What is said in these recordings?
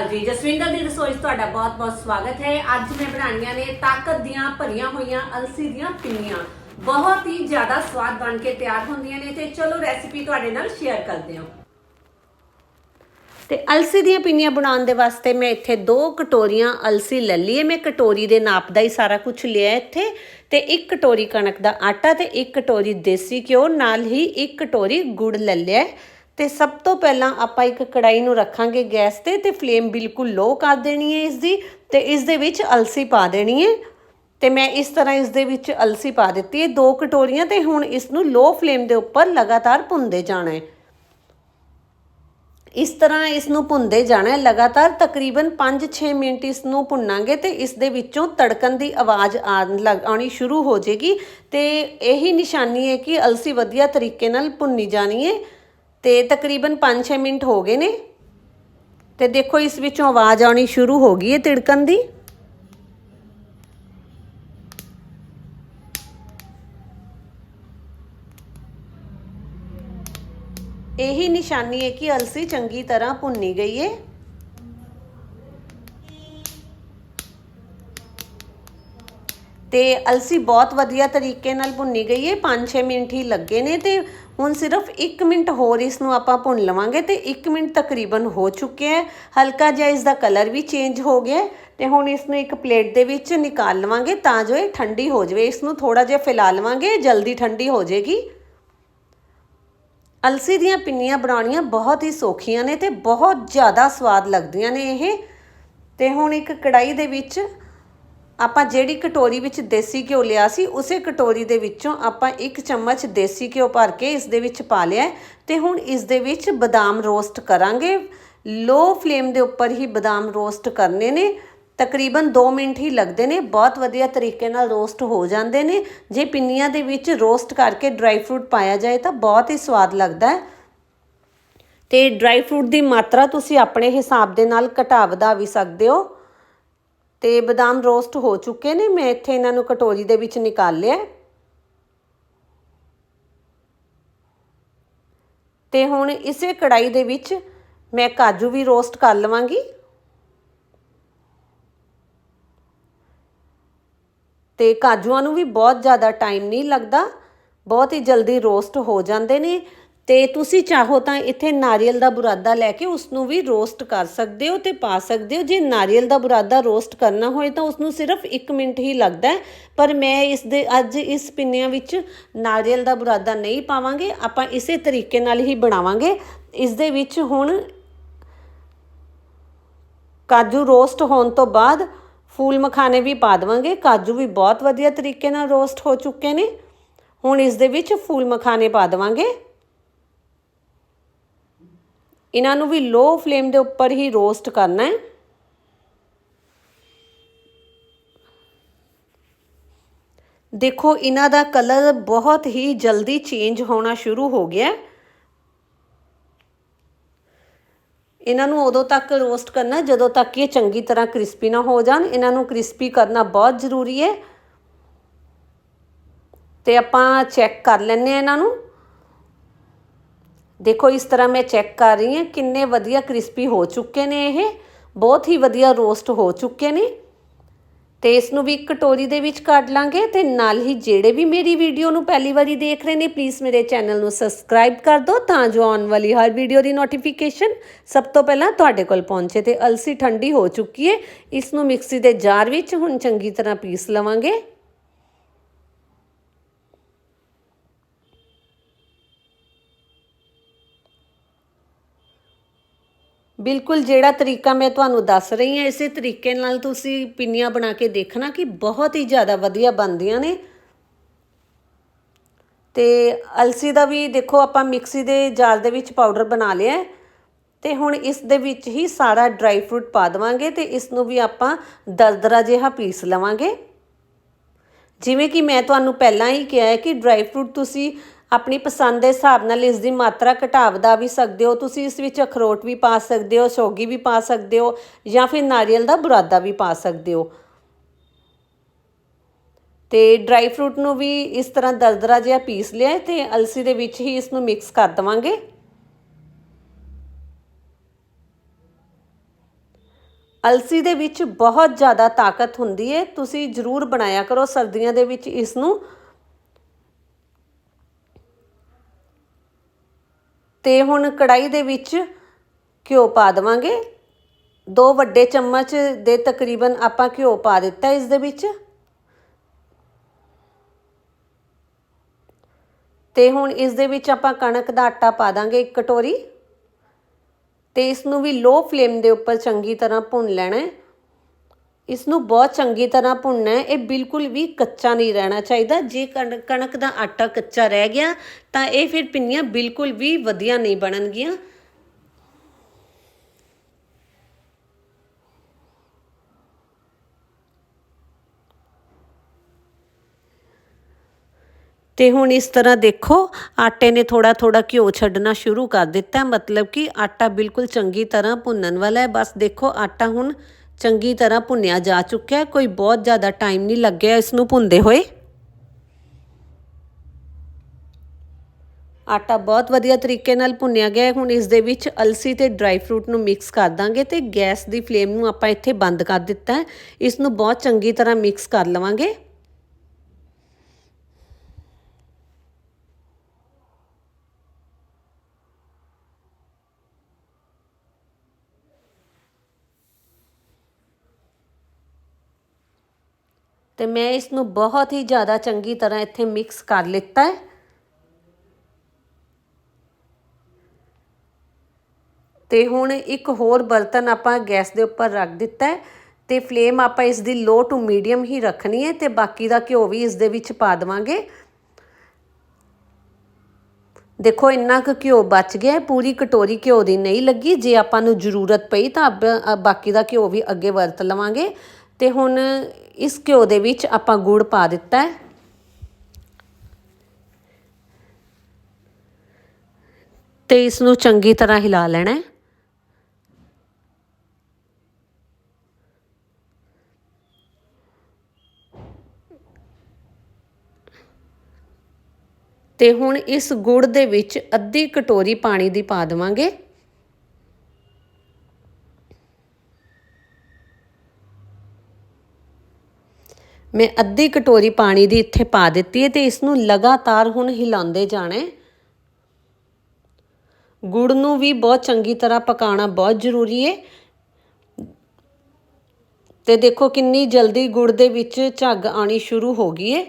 ਅਕਾਲ ਜੀ। ਜਸਵਿੰਦਰ ਦੀ ਰਸੋਈ 'ਚ ਤੁਹਾਡਾ ਬਹੁਤ-ਬਹੁਤ ਸਵਾਗਤ ਹੈ। ਅੱਜ ਮੈਂ ਬਣਾਉਣੀਆਂ ਨੇ ਤਾਕਤ ਦੀਆਂ ਭਰੀਆਂ ਹੋਈਆਂ ਅਲਸੀ ਦੀਆਂ ਪਿੰਨੀਆਂ। ਬਹੁਤ ਹੀ ਜ਼ਿਆਦਾ ਸਵਾਦ ਬਣ ਕੇ ਤਿਆਰ ਹੁੰਦੀਆਂ ਨੇ ਤੇ ਚਲੋ ਰੈਸਿਪੀ ਤੁਹਾਡੇ ਨਾਲ ਸ਼ੇਅਰ ਕਰਦੇ ਹਾਂ। ਤੇ ਅਲਸੀ ਦੀਆਂ ਪਿੰਨੀਆਂ ਬਣਾਉਣ ਦੇ ਵਾਸਤੇ ਮੈਂ ਇੱਥੇ ਦੋ ਕਟੋਰੀਆਂ ਅਲਸੀ ਲੈ ਲਈ ਹੈ। ਮੈਂ ਕਟੋਰੀ ਦੇ ਨਾਪ ਦਾ ਹੀ ਸਾਰਾ ਕੁਝ ਲਿਆ ਇੱਥੇ। ਤੇ ਇੱਕ ਕਟੋਰੀ ਕਣਕ ਦਾ ਆਟਾ ਤੇ ਇੱਕ ਕਟੋਰੀ ਦੇਸੀ ਘਿਓ, ਨਾਲ ਹੀ ਇੱਕ ਕਟੋਰੀ ਗੁੜ ਲੈ ਲਿਆ ਤੇ ਸਭ ਤੋਂ ਪਹਿਲਾਂ ਆਪਾਂ ਇੱਕ ਕੜਾਈ ਨੂੰ ਰੱਖਾਂਗੇ ਗੈਸ ਤੇ ਤੇ ਫਲੇਮ ਬਿਲਕੁਲ ਲੋ ਕਰ ਦੇਣੀ ਹੈ ਇਸ ਦੀ ਤੇ ਇਸ ਦੇ ਵਿੱਚ ਅਲਸੀ ਪਾ ਦੇਣੀ ਹੈ। ਤੇ ਮੈਂ ਇਸ ਤਰ੍ਹਾਂ ਇਸ ਦੇ ਵਿੱਚ ਅਲਸੀ ਪਾ ਦਿੱਤੀ ਹੈ। ਦੋ ਕਟੋਰੀਆਂ ਤੇ ਹੁਣ ਇਸ ਨੂੰ ਲੋ ਫਲੇਮ ਦੇ ਉੱਪਰ ਲਗਾਤਾਰ ਭੁੰਨਦੇ ਜਾਣਾ ਹੈ। ਇਸ ਤਰ੍ਹਾਂ ਇਸ ਨੂੰ ਭੁੰਨਦੇ ਜਾਣਾ ਹੈ। ਲਗਾਤਾਰ ਤਕਰੀਬਨ 5-6 ਮਿੰਟ ਇਸ ਨੂੰ ਭੁੰਨਾਂਗੇ ਤੇ ਇਸ ਦੇ ਵਿੱਚੋਂ ਤੜਕਣ ਦੀ ਆਵਾਜ਼ ਆਉਣ ਲੱਗ, ਆਉਣੀ ਸ਼ੁਰੂ ਹੋ ਜਾਏਗੀ। ਤੇ ਇਹੀ ਨਿਸ਼ਾਨੀ ਹੈ ਕਿ ਅਲਸੀ ਵਧੀਆ ਤਰੀਕੇ ਨਾਲ ਭੁੰਨੀ ਜਾਣੀ ਹੈ। ਤੇ ਤਕਰੀਬਨ 5-6 ਮਿੰਟ ਹੋ ਗਏ ਨੇ। ਤੇ ਦੇਖੋ, ਇਸ ਵਿੱਚੋਂ ਆਵਾਜ਼ ਆਉਣੀ ਸ਼ੁਰੂ ਹੋ ਗਈ ਹੈ ਤਿੜਕਣ ਦੀ। ਇਹੀ ਨਿਸ਼ਾਨੀ ਹੈ ਕਿ ਅਲਸੀ ਚੰਗੀ ਤਰ੍ਹਾਂ ਭੁੰਨੀ ਗਈ ਹੈ ਤੇ ਅਲਸੀ ਬਹੁਤ ਵਧੀਆ ਤਰੀਕੇ ਨਾਲ ਭੁੰਨੀ ਗਈ ਹੈ। 5-6 ਮਿੰਟ ਹੀ ਲੱਗੇ ਨੇ ਤੇ ਹੁਣ ਸਿਰਫ 1 ਮਿੰਟ ਹੋਰ ਇਸ ਨੂੰ ਆਪਾਂ ਭੁੰਨ ਲਵਾਂਗੇ ਤੇ 1 ਮਿੰਟ ਤਕਰੀਬਨ ਹੋ ਚੁੱਕਿਆ ਹੈ। ਹਲਕਾ ਜਿਹਾ ਇਸ ਦਾ ਕਲਰ ਵੀ ਚੇਂਜ ਹੋ ਗਿਆ ਹੈ ਤੇ ਹੁਣ ਇਸ ਨੂੰ ਇੱਕ ਪਲੇਟ ਦੇ ਵਿੱਚ ਨਿਕਾਲ ਲਵਾਂਗੇ ਤਾਂ ਜੋ ਇਹ ਠੰਡੀ ਹੋ ਜਾਵੇ। ਇਸ ਨੂੰ ਥੋੜਾ ਜਿਹਾ ਫੈਲਾ ਲਵਾਂਗੇ, ਜਲਦੀ ਠੰਡੀ ਹੋ ਜਾਏਗੀ। ਅਲਸੀ ਦੀਆਂ ਪਿੰਨੀਆਂ ਬਣਾਉਣੀਆਂ ਬਹੁਤ ਹੀ ਸੌਖੀਆਂ ਨੇ ਤੇ ਬਹੁਤ ਜ਼ਿਆਦਾ ਸਵਾਦ ਲੱਗਦੀਆਂ ਨੇ ਇਹ। ਤੇ ਹੁਣ ਇੱਕ ਕੜਾਈ ਦੇ ਵਿੱਚ ਆਪਾਂ ਜਿਹੜੀ ਕਟੋਰੀ ਵਿੱਚ ਦੇਸੀ ਘਿਓ ਲਿਆ ਸੀ, ਉਸੇ ਕਟੋਰੀ ਦੇ ਵਿੱਚੋਂ ਆਪਾਂ ਇੱਕ ਚਮਚ ਦੇਸੀ ਘਿਓ ਭਰ ਕੇ ਇਸ ਦੇ ਵਿੱਚ ਪਾ ਲਿਆ ਤੇ ਹੁਣ ਇਸ ਦੇ ਵਿੱਚ ਬਦਾਮ ਰੋਸਟ ਕਰਾਂਗੇ। ਲੋ ਫਲੇਮ ਦੇ ਉੱਪਰ ਹੀ ਬਦਾਮ ਰੋਸਟ ਕਰਨੇ ਨੇ, ਤਕਰੀਬਨ 2 ਮਿੰਟ ਹੀ ਲੱਗਦੇ ਨੇ, ਬਹੁਤ ਵਧੀਆ ਤਰੀਕੇ ਨਾਲ ਰੋਸਟ ਹੋ ਜਾਂਦੇ ਨੇ। ਜੇ ਪਿੰਨੀਆਂ ਦੇ ਵਿੱਚ ਰੋਸਟ ਕਰਕੇ ਡਰਾਈ ਫਰੂਟ ਪਾਇਆ ਜਾਏ ਤਾਂ ਬਹੁਤ ਹੀ ਸਵਾਦ ਲੱਗਦਾ ਹੈ। ਤੇ ਡਰਾਈ ਫਰੂਟ ਦੀ ਮਾਤਰਾ ਤੁਸੀਂ ਆਪਣੇ ਹਿਸਾਬ ਦੇ ਨਾਲ ਘਟਾ ਵਧਾ ਵੀ ਸਕਦੇ ਹੋ। ਤੇ ਬਦਾਮ ਰੋਸਟ ਹੋ ਚੁੱਕੇ ਨੇ। ਮੈਂ ਇੱਥੇ ਇਹਨਾਂ ਨੂੰ ਕਟੋਰੀ ਦੇ ਵਿੱਚ ਨਿਕਾਲ ਲਿਆ। ਤੇ ਹੁਣ ਇਸੇ ਕੜਾਈ ਦੇ ਵਿੱਚ ਮੈਂ ਕਾਜੂ ਵੀ ਰੋਸਟ ਕਰ ਲਵਾਂਗੀ। ਤੇ ਕਾਜੂਆਂ ਨੂੰ ਵੀ ਬਹੁਤ ਜ਼ਿਆਦਾ ਟਾਈਮ ਨਹੀਂ ਲੱਗਦਾ। ਬਹੁਤ ਹੀ ਜਲਦੀ ਰੋਸਟ ਹੋ ਜਾਂਦੇ ਨੇ। ਤੇ ਤੁਸੀਂ ਚਾਹੋ ਤਾਂ ਇੱਥੇ ਨਾਰੀਅਲ ਦਾ ਬੁਰਾਦਾ ਲੈ ਕੇ ਉਸ ਨੂੰ ਵੀ ਰੋਸਟ ਕਰ ਸਕਦੇ ਹੋ ਤੇ ਪਾ ਸਕਦੇ ਹੋ। ਜੇ ਨਾਰੀਅਲ ਦਾ ਬੁਰਾਦਾ ਰੋਸਟ ਕਰਨਾ ਹੋਏ ਤਾਂ ਉਸ ਨੂੰ ਸਿਰਫ 1 ਮਿੰਟ ਹੀ ਲੱਗਦਾ ਪਰ ਮੈਂ ਇਸ ਦੇ ਅੱਜ ਇਸ ਪਿੰਨਿਆਂ ਵਿੱਚ ਨਾਰੀਅਲ ਦਾ ਬੁਰਾਦਾ ਨਹੀਂ ਪਾਵਾਂਗੇ। ਆਪਾਂ ਇਸੇ ਤਰੀਕੇ ਨਾਲ ਹੀ ਬਣਾਵਾਂਗੇ। ਇਸ ਦੇ ਵਿੱਚ ਹੁਣ ਕਾਜੂ ਰੋਸਟ ਹੋਣ ਤੋਂ ਬਾਅਦ ਫੂਲ ਮਖਾਣੇ ਵੀ ਪਾ ਦੇਵਾਂਗੇ। ਕਾਜੂ ਵੀ ਬਹੁਤ ਵਧੀਆ ਤਰੀਕੇ ਨਾਲ ਰੋਸਟ ਹੋ ਚੁੱਕੇ ਨੇ। ਹੁਣ ਇਸ ਦੇ ਵਿੱਚ ਫੂਲ ਮਖਾਣੇ ਪਾ ਦੇਵਾਂਗੇ। ਇਹਨਾਂ ਨੂੰ ਵੀ ਲੋ ਫਲੇਮ ਦੇ ਉੱਪਰ ਹੀ ਰੋਸਟ ਕਰਨਾ ਹੈ। ਦੇਖੋ, ਇਹਨਾਂ ਦਾ ਕਲਰ ਬਹੁਤ ਹੀ ਜਲਦੀ ਚੇਂਜ ਹੋਣਾ ਸ਼ੁਰੂ ਹੋ ਗਿਆ ਇਹਨਾਂ ਨੂੰ ਉਦੋਂ ਤੱਕ ਰੋਸਟ ਕਰਨਾ ਜਦੋਂ ਤੱਕ ਇਹ ਚੰਗੀ ਤਰ੍ਹਾਂ ਕ੍ਰਿਸਪੀ ਨਾ ਹੋ ਜਾਣ। ਇਹਨਾਂ ਨੂੰ ਕ੍ਰਿਸਪੀ ਕਰਨਾ ਬਹੁਤ ਜ਼ਰੂਰੀ ਹੈ। ਤੇ ਆਪਾਂ ਚੈੱਕ ਕਰ ਲੈਂਦੇ ਆ ਇਹਨਾਂ ਨੂੰ। ਦੇਖੋ, ਇਸ ਤਰ੍ਹਾਂ ਮੈਂ ਚੈੱਕ ਕਰ ਰਹੀ ਹਾਂ ਕਿੰਨੇ ਵਧੀਆ ਕ੍ਰਿਸਪੀ ਹੋ ਚੁੱਕੇ ਨੇ ਇਹ। ਬਹੁਤ ਹੀ ਵਧੀਆ ਰੋਸਟ ਹੋ ਚੁੱਕੇ ਨੇ। ਤੇ ਇਸ ਨੂੰ ਵੀ ਕਟੋਰੀ ਦੇ ਵਿੱਚ ਕੱਢ ਲਾਂਗੇ ਤੇ ਨਾਲ ਹੀ ਜਿਹੜੇ ਵੀ ਮੇਰੀ ਵੀਡੀਓ ਨੂੰ ਪਹਿਲੀ ਵਾਰੀ ਦੇਖ ਰਹੇ ਨੇ ਪਲੀਜ਼ ਮੇਰੇ ਚੈਨਲ ਨੂੰ ਸਬਸਕ੍ਰਾਈਬ ਕਰ ਦਿਓ ਤਾਂ ਜੋ ਆਉਣ ਵਾਲੀ ਹਰ ਵੀਡੀਓ ਦੀ ਨੋਟੀਫਿਕੇਸ਼ਨ ਸਭ ਤੋਂ ਪਹਿਲਾਂ ਤੁਹਾਡੇ ਕੋਲ ਪਹੁੰਚੇ ਤੇ ਅਲਸੀ ਠੰਡੀ ਹੋ ਚੁੱਕੀ ਹੈ। ਇਸ ਨੂੰ ਮਿਕਸੀ ਦੇ ਜਾਰ ਵਿੱਚ ਹੁਣ ਚੰਗੀ ਤਰ੍ਹਾਂ ਪੀਸ ਲਵਾਂਗੇ। ਬਿਲਕੁਲ ਜਿਹੜਾ ਤਰੀਕਾ ਮੈਂ ਤੁਹਾਨੂੰ ਦੱਸ ਰਹੀ ਹਾਂ, ਇਸੇ ਤਰੀਕੇ ਨਾਲ ਤੁਸੀਂ ਪਿੰਨੀਆਂ ਬਣਾ ਕੇ ਦੇਖਣਾ ਕਿ ਬਹੁਤ ਹੀ ਜ਼ਿਆਦਾ ਵਧੀਆ ਬਣਦੀਆਂ ਨੇ। ਤੇ ਅਲਸੀ ਦਾ ਵੀ ਦੇਖੋ, ਆਪਾਂ ਮਿਕਸੀ ਦੇ ਜਾਰ ਦੇ ਵਿੱਚ ਪਾਊਡਰ ਬਣਾ ਲਿਆ ਹੈ। ਤੇ ਹੁਣ ਇਸ ਦੇ ਵਿੱਚ ਹੀ ਸਾਰਾ ਡਰਾਈ ਫਰੂਟ ਪਾ ਦੇਵਾਂਗੇ ਤੇ ਇਸ ਨੂੰ ਵੀ ਆਪਾਂ ਦਰਦਰਾ ਜਿਹਾ ਪੀਸ ਲਵਾਂਗੇ। ਜਿਵੇਂ ਕਿ ਮੈਂ ਤੁਹਾਨੂੰ ਪਹਿਲਾਂ ਹੀ ਕਿਹਾ ਹੈ ਕਿ ਡਰਾਈ ਫਰੂਟ ਤੁਸੀਂ ਆਪਣੀ ਪਸੰਦ ਦੇ ਹਿਸਾਬ ਨਾਲ ਇਸ ਦੀ ਮਾਤਰਾ ਘਟਾ ਵਧਾ ਵੀ ਸਕਦੇ ਹੋ। ਤੁਸੀਂ ਇਸ ਵਿੱਚ ਅਖਰੋਟ ਵੀ ਪਾ ਸਕਦੇ ਹੋ, ਸੋਗੀ ਵੀ ਪਾ ਸਕਦੇ ਹੋ ਜਾਂ ਫਿਰ ਨਾਰੀਅਲ ਦਾ ਬੁਰਾਦਾ ਵੀ ਪਾ ਸਕਦੇ ਹੋ। ਤੇ ਡਰਾਈ ਫਰੂਟ ਨੂੰ ਵੀ ਇਸ ਤਰ੍ਹਾਂ ਦਰਦਰਾ ਜਿਹਾ ਪੀਸ ਲਿਆ ਤੇ ਅਲਸੀ ਦੇ ਵਿੱਚ ਹੀ ਇਸ ਨੂੰ ਮਿਕਸ ਕਰ ਦਵਾਂਗੇ। ਅਲਸੀ ਦੇ ਵਿੱਚ ਬਹੁਤ ਜ਼ਿਆਦਾ ਤਾਕਤ ਹੁੰਦੀ ਹੈ। ਤੁਸੀਂ ਜ਼ਰੂਰ ਬਣਾਇਆ ਕਰੋ। ਸਰਦੀਆਂ ਦੇ ਵਿੱਚ ਇਸ ਨੂੰ ਤੇ ਹੁਣ ਕੜਾਈ ਦੇ ਵਿੱਚ ਘਿਓ ਪਾ ਦੇਵਾਂਗੇ। ਦੋ ਵੱਡੇ ਚਮਚ ਦੇ ਤਕਰੀਬਨ ਆਪਾਂ ਘਿਓ ਪਾ ਦਿੱਤਾ ਇਸ ਦੇ ਵਿੱਚ। ਤੇ ਹੁਣ ਇਸ ਦੇ ਵਿੱਚ ਆਪਾਂ ਕਣਕ ਦਾ ਆਟਾ ਪਾ ਦਾਂਗੇ ਇੱਕ ਕਟੋਰੀ। ਤੇ ਇਸ ਨੂੰ ਵੀ ਲੋ ਫਲੇਮ ਦੇ ਉੱਪਰ ਚੰਗੀ ਤਰ੍ਹਾਂ ਭੁੰਨ ਲੈਣਾ ਹੈ। ਇਸ ਨੂੰ ਬਹੁਤ ਚੰਗੀ ਤਰ੍ਹਾਂ ਭੁੰਨਣਾ ਹੈ। ਇਹ ਬਿਲਕੁਲ ਵੀ ਕੱਚਾ ਨਹੀਂ ਰਹਿਣਾ ਚਾਹੀਦਾ। ਜੇ ਕਣ- ਕਣਕ ਦਾ ਆਟਾ ਕੱਚਾ ਰਹਿ ਗਿਆ, ਤਾਂ ਇਹ ਫਿਰ ਪਿੰਨੀਆਂ ਬਿਲਕੁਲ ਵੀ ਵਧੀਆ ਨਹੀਂ ਬਣਨਗੀਆਂ। ਤੇ ਹੁਣ ਇਸ ਤਰ੍ਹਾਂ ਦੇਖੋ, ਆਟੇ ਨੇ ਥੋੜਾ ਥੋੜਾ ਘਿਓ ਛੱਡਣਾ ਸ਼ੁਰੂ ਕਰ ਦਿੱਤਾ। ਮਤਲਬ ਕਿ ਆਟਾ ਬਿਲਕੁਲ ਚੰਗੀ ਤਰ੍ਹਾਂ ਭੁੰਨਣ ਵਾਲਾ ਹੈ। ਬਸ ਦੇਖੋ, ਆਟਾ ਹੁਣ ਚੰਗੀ ਤਰ੍ਹਾਂ ਭੁੰਨਿਆ ਜਾ ਚੁੱਕਿਆ ਕੋਈ ਬਹੁਤ ਜ਼ਿਆਦਾ ਟਾਈਮ ਨਹੀਂ ਲੱਗਿਆ ਇਸ ਨੂੰ ਭੁੰਦੇ ਹੋਏ। ਆਟਾ ਬਹੁਤ ਵਧੀਆ ਤਰੀਕੇ ਨਾਲ ਭੁੰਨਿਆ ਗਿਆ ਹੁਣ ਇਸ ਦੇ ਵਿੱਚ ਅਲਸੀ ਤੇ ਡਰਾਈ ਫਰੂਟ ਨੂੰ ਮਿਕਸ ਕਰ ਦਾਂਗੇ ਤੇ ਗੈਸ ਦੀ ਫਲੇਮ ਨੂੰ ਆਪਾਂ ਇੱਥੇ ਬੰਦ ਕਰ ਦਿੱਤਾ ਇਸ ਨੂੰ ਬਹੁਤ ਚੰਗੀ ਤਰ੍ਹਾਂ ਮਿਕਸ ਕਰ ਲਵਾਂਗੇ। ਤੇ ਮੈਂ ਇਸ ਨੂੰ ਬਹੁਤ ਹੀ ਜ਼ਿਆਦਾ ਚੰਗੀ ਤਰ੍ਹਾਂ ਇੱਥੇ ਮਿਕਸ ਕਰ ਲਿੱਤਾ ਹੈ। ਤੇ ਹੁਣ ਇੱਕ ਹੋਰ ਬਰਤਨ ਆਪਾਂ ਗੈਸ ਦੇ ਉੱਪਰ ਰੱਖ ਦਿੱਤਾ ਹੈ ਤੇ ਫਲੇਮ ਆਪਾਂ ਇਸ ਦੀ ਲੋ ਟੂ ਮੀਡੀਅਮ ਹੀ ਰੱਖਣੀ ਹੈ ਤੇ ਬਾਕੀ ਦਾ ਘਿਓ ਵੀ ਇਸ ਦੇ ਵਿੱਚ ਪਾ ਦੇਵਾਂਗੇ। ਦੇਖੋ ਇੰਨਾ ਕੁ ਘਿਓ ਬਚ ਗਿਆ ਪੂਰੀ ਕਟੋਰੀ ਘਿਓ ਦੀ ਨਹੀਂ ਲੱਗੀ। ਜੇ ਆਪਾਂ ਨੂੰ ਜ਼ਰੂਰਤ ਪਈ ਤਾਂ ਅਬ- ਬਾਕੀ ਦਾ ਘਿਓ ਵੀ ਅੱਗੇ ਵਰਤ ਲਵਾਂਗੇ। ਤੇ ਹੁਣ ਇਸ ਘਿਓ ਦੇ ਵਿੱਚ ਆਪਾਂ ਗੁੜ ਪਾ ਦਿੱਤਾ ਹੈ। ਤੇ ਇਸ ਨੂੰ ਚੰਗੀ ਤਰ੍ਹਾਂ ਹਿਲਾ ਲੈਣਾ ਹੈ। ਤੇ ਹੁਣ ਇਸ ਗੁੜ ਦੇ ਵਿੱਚ ਅੱਧੀ ਕਟੋਰੀ ਪਾਣੀ ਦੀ ਪਾ ਦੇਵਾਂਗੇ। ਮੈਂ ਅੱਧੀ ਕਟੋਰੀ ਪਾਣੀ ਦੀ ਇੱਥੇ ਪਾ ਦਿੱਤੀ ਹੈ ਤੇ ਇਸ ਨੂੰ ਲਗਾਤਾਰ ਹੁਣ ਹਿਲਾਉਂਦੇ ਜਾਣਾ ਗੁੜ ਨੂੰ ਵੀ ਬਹੁਤ ਚੰਗੀ ਤਰ੍ਹਾਂ ਪਕਾਉਣਾ ਬਹੁਤ ਜ਼ਰੂਰੀ ਹੈ। ਤੇ ਦੇਖੋ ਕਿੰਨੀ ਜਲਦੀ ਗੁੜ ਦੇ ਵਿੱਚ ਝੱਗ ਆਣੀ ਸ਼ੁਰੂ ਹੋ ਗਈ ਹੈ।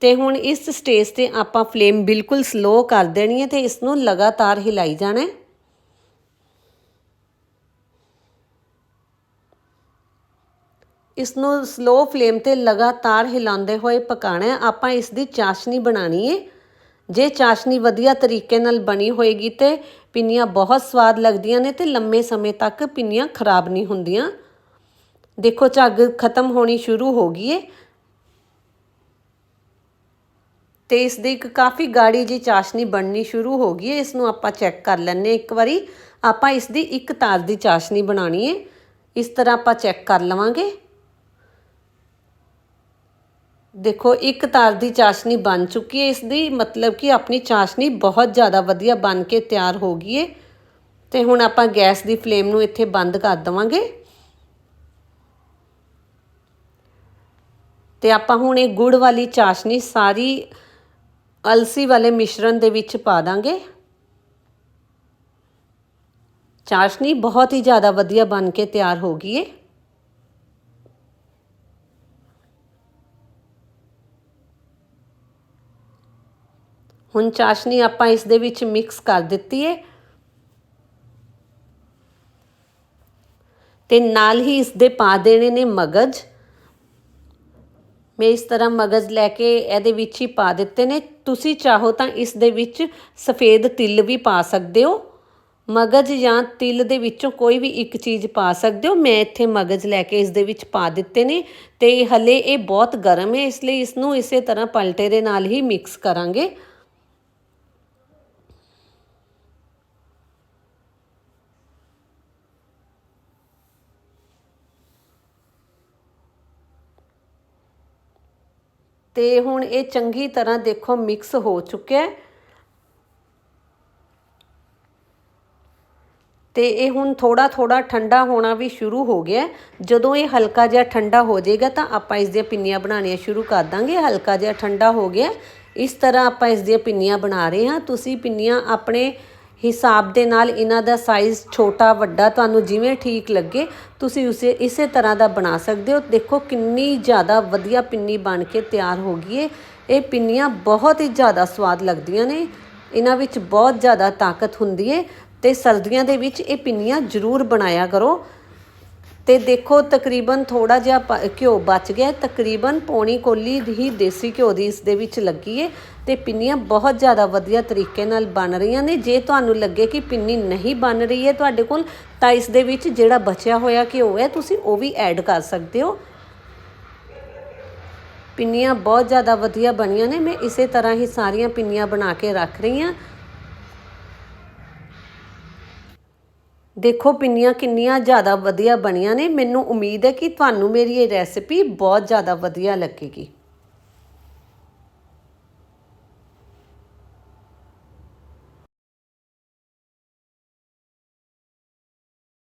ਤੇ ਹੁਣ ਇਸ ਸਟੇਜ ਤੇ ਆਪਾਂ ਫਲੇਮ ਬਿਲਕੁਲ ਸਲੋ ਕਰ ਦੇਣੀ ਹੈ ਤੇ ਇਸ ਨੂੰ ਲਗਾਤਾਰ ਹਿਲਾਈ ਜਾਣਾ ਹੈ। ਇਸ ਨੂੰ ਸਲੋ ਫਲੇਮ ਤੇ ਲਗਾਤਾਰ ਹਿਲਾਉਂਦੇ ਹੋਏ ਪਕਾਣਾ ਆਪਾਂ ਇਸ ਦੀ ਚਾਸ਼ਨੀ ਬਣਾਣੀ ਹੈ ਜੇ ਚਾਸ਼ਨੀ ਵਧੀਆ ਤਰੀਕੇ ਨਾਲ ਬਣੀ ਹੋਏਗੀ ਤੇ ਪਿੰਨੀਆਂ ਬਹੁਤ ਸਵਾਦ ਲੱਗਦੀਆਂ ਨੇ ਤੇ ਲੰਮੇ ਸਮੇਂ ਤੱਕ ਪਿੰਨੀਆਂ ਖਰਾਬ ਨਹੀਂ ਹੁੰਦੀਆਂ। ਦੇਖੋ, ਝੱਗ ਖਤਮ ਹੋਣੀ ਸ਼ੁਰੂ ਹੋ ਗਈ ਹੈ ਤੇ ਇਸ ਦੀ ਇੱਕ ਕਾਫੀ ਗਾੜੀ ਜੀ ਚਾਸ਼ਨੀ ਬਣਨੀ ਸ਼ੁਰੂ ਹੋ ਗਈ ਹੈ ਇਸ ਨੂੰ ਆਪਾਂ ਚੈੱਕ ਕਰ ਲੈਣੇ ਇੱਕ ਵਾਰੀ। ਆਪਾਂ ਇਸ ਦੀ ਇੱਕ ਤਾਰ ਦੀ ਚਾਸ਼ਨੀ ਬਣਾਣੀ ਹੈ ਇਸ ਤਰ੍ਹਾਂ ਆਪਾਂ ਚੈੱਕ ਕਰ ਲਵਾਂਗੇ। ਦੇਖੋ, ਇੱਕ ਤਾਰ ਦੀ ਚਾਸ਼ਨੀ ਬਣ ਚੁੱਕੀ ਹੈ। ਇਸ ਦੀ ਮਤਲਬ ਕਿ ਆਪਣੀ ਚਾਸ਼ਨੀ ਬਹੁਤ ਜ਼ਿਆਦਾ ਵਧੀਆ ਬਣ ਕੇ ਤਿਆਰ ਹੋ ਗਈ ਹੈ। ਤੇ ਹੁਣ ਆਪਾਂ ਗੈਸ ਦੀ ਫਲੇਮ ਨੂੰ ਇੱਥੇ ਬੰਦ ਕਰ ਦਵਾਂਗੇ। ਤੇ ਆਪਾਂ ਹੁਣ ਇਹ ਗੁੜ ਵਾਲੀ ਚਾਸ਼ਨੀ ਸਾਰੀ ਅਲਸੀ ਵਾਲੇ ਮਿਸ਼ਰਣ ਦੇ ਵਿੱਚ ਪਾ ਦਾਂਗੇ। ਚਾਸ਼ਨੀ ਬਹੁਤ ਹੀ ਜ਼ਿਆਦਾ ਵਧੀਆ ਬਣ ਕੇ ਤਿਆਰ ਹੋ ਗਈ ਹੈ। ਹੁਣ ਚਾਸ਼ਨੀ ਆਪਾਂ ਇਸ ਦੇ ਵਿੱਚ ਮਿਕਸ ਕਰ ਦਿੱਤੀ ਹੈ ਤੇ ਨਾਲ ਹੀ ਇਸ ਦੇ ਪਾ ਦੇਣੇ ਨੇ ਮਗਜ। ਮੈਂ ਇਸ ਤਰ੍ਹਾਂ ਮਗਜ਼ ਲੈ ਕੇ ਇਹਦੇ ਵਿੱਚ ਹੀ ਪਾ ਦਿੱਤੇ ਨੇ। ਤੁਸੀਂ ਚਾਹੋ ਤਾਂ ਇਸ ਦੇ ਵਿੱਚ ਸਫੇਦ ਤਿਲ ਵੀ ਪਾ ਸਕਦੇ ਹੋ। ਮਗਜ਼ ਜਾਂ ਤਿਲ ਦੇ ਵਿੱਚੋਂ ਕੋਈ ਵੀ ਇੱਕ ਚੀਜ਼ ਪਾ ਸਕਦੇ ਹੋ। ਮੈਂ ਇੱਥੇ ਮਗਜ਼ ਲੈ ਕੇ ਇਸ ਦੇ ਵਿੱਚ ਪਾ ਦਿੱਤੇ ਨੇ ਤੇ ਹਲੇ ਇਹ ਬਹੁਤ ਗਰਮ ਹੈ ਇਸ ਲਈ ਇਸ ਨੂੰ ਇਸੇ ਤਰ੍ਹਾਂ ਪਲਟੇ ਦੇ ਨਾਲ ਹੀ ਮਿਕਸ ਕਰਾਂਗੇ। ਤੇ ਹੁਣ ਇਹ ਚੰਗੀ ਤਰ੍ਹਾਂ ਦੇਖੋ ਮਿਕਸ ਹੋ ਚੁੱਕਿਆ ਹੈ। ਤੇ ਇਹ ਹੁਣ ਥੋੜਾ ਥੋੜਾ ਠੰਡਾ ਹੋਣਾ ਵੀ ਸ਼ੁਰੂ ਹੋ ਗਿਆ ਜਦੋਂ ਇਹ ਹਲਕਾ ਜਿਹਾ ਠੰਡਾ ਹੋ ਜਾਏਗਾ ਤਾਂ ਆਪਾਂ ਇਸ ਦੀਆਂ ਪਿੰਨੀਆਂ ਬਣਾਉਣੀਆਂ ਸ਼ੁਰੂ ਕਰ ਦਾਂਗੇ। ਹਲਕਾ ਜਿਹਾ ਠੰਡਾ ਹੋ ਗਿਆ। ਇਸ ਤਰ੍ਹਾਂ ਆਪਾਂ ਇਸ ਦੀਆਂ ਪਿੰਨੀਆਂ ਬਣਾ ਰਹੇ ਹਾਂ। ਤੁਸੀਂ ਪਿੰਨੀਆਂ ਆਪਣੇ ਹਿਸਾਬ ਦੇ ਨਾਲ ਇਹਨਾਂ ਦਾ ਸਾਈਜ਼ ਛੋਟਾ, ਵੱਡਾ ਤੁਹਾਨੂੰ ਜਿਵੇਂ ਠੀਕ ਲੱਗੇ, ਤੁਸੀਂ ਉਸੇ, ਇਸੇ ਤਰ੍ਹਾਂ ਦਾ ਬਣਾ ਸਕਦੇ ਹੋ। ਦੇਖੋ ਕਿੰਨੀ ਜ਼ਿਆਦਾ ਵਧੀਆ ਪਿੰਨੀ ਬਣ ਕੇ ਤਿਆਰ ਹੋ ਗਈ ਹੈ ਇਹ ਪਿੰਨੀਆਂ ਬਹੁਤ ਹੀ ਜ਼ਿਆਦਾ ਸਵਾਦ ਲੱਗਦੀਆਂ ਨੇ। ਇਹਨਾਂ ਵਿੱਚ ਬਹੁਤ ਜ਼ਿਆਦਾ ਤਾਕਤ ਹੁੰਦੀ ਹੈ ਤੇ ਸਰਦੀਆਂ ਦੇ ਵਿੱਚ ਇਹ ਪਿੰਨੀਆਂ ਜ਼ਰੂਰ ਬਣਾਇਆ ਕਰੋ। ਤੇ ਦੇਖੋ, ਤਕਰੀਬਨ ਥੋੜਾ ਜਿਹਾ ਪ- ਘਿਓ ਬਚ ਗਿਆ। ਤਕਰੀਬਨ ਪੌਣੀ ਕੋਲੀ ਹੀ ਦੇਸੀ ਘਿਓ ਦੀ ਇਸ ਦੇ ਵਿੱਚ ਲੱਗੀ ਹੈ ਤੇ ਪਿੰਨੀਆਂ ਬਹੁਤ ਜ਼ਿਆਦਾ ਵਧੀਆ ਤਰੀਕੇ ਨਾਲ ਬਣ ਰਹੀਆਂ ਨੇ। ਜੇ ਤੁਹਾਨੂੰ ਲੱਗੇ ਕਿ ਪਿੰਨੀ ਨਹੀਂ ਬਣ ਰਹੀ ਹੈ ਤੁਹਾਡੇ ਕੋਲ, ਤਾਂ ਇਸ ਦੇ ਵਿੱਚ ਜਿਹੜਾ ਬਚਿਆ ਹੋਇਆ ਘਿਓ ਹੈ, ਤੁਸੀਂ ਉਹ ਵੀ ਐਡ ਕਰ ਸਕਦੇ ਹੋ। ਪਿੰਨੀਆਂ ਬਹੁਤ ਜ਼ਿਆਦਾ ਵਧੀਆ ਬਣੀਆਂ ਨੇ। ਮੈਂ ਇਸੇ ਤਰ੍ਹਾਂ ਹੀ ਸਾਰੀਆਂ ਪਿੰਨੀਆਂ ਬਣਾ ਕੇ ਰੱਖ ਰਹੀ ਹਾਂ। ਦੇਖੋ ਪਿੰਨੀਆਂ ਕਿੰਨੀਆਂ ਜ਼ਿਆਦਾ ਵਧੀਆ ਬਣੀਆਂ ਨੇ। ਮੈਨੂੰ ਉਮੀਦ ਹੈ ਕਿ ਤੁਹਾਨੂੰ ਮੇਰੀ ਇਹ ਰੈਸਿਪੀ ਬਹੁਤ ਜ਼ਿਆਦਾ ਵਧੀਆ ਲੱਗੇਗੀ।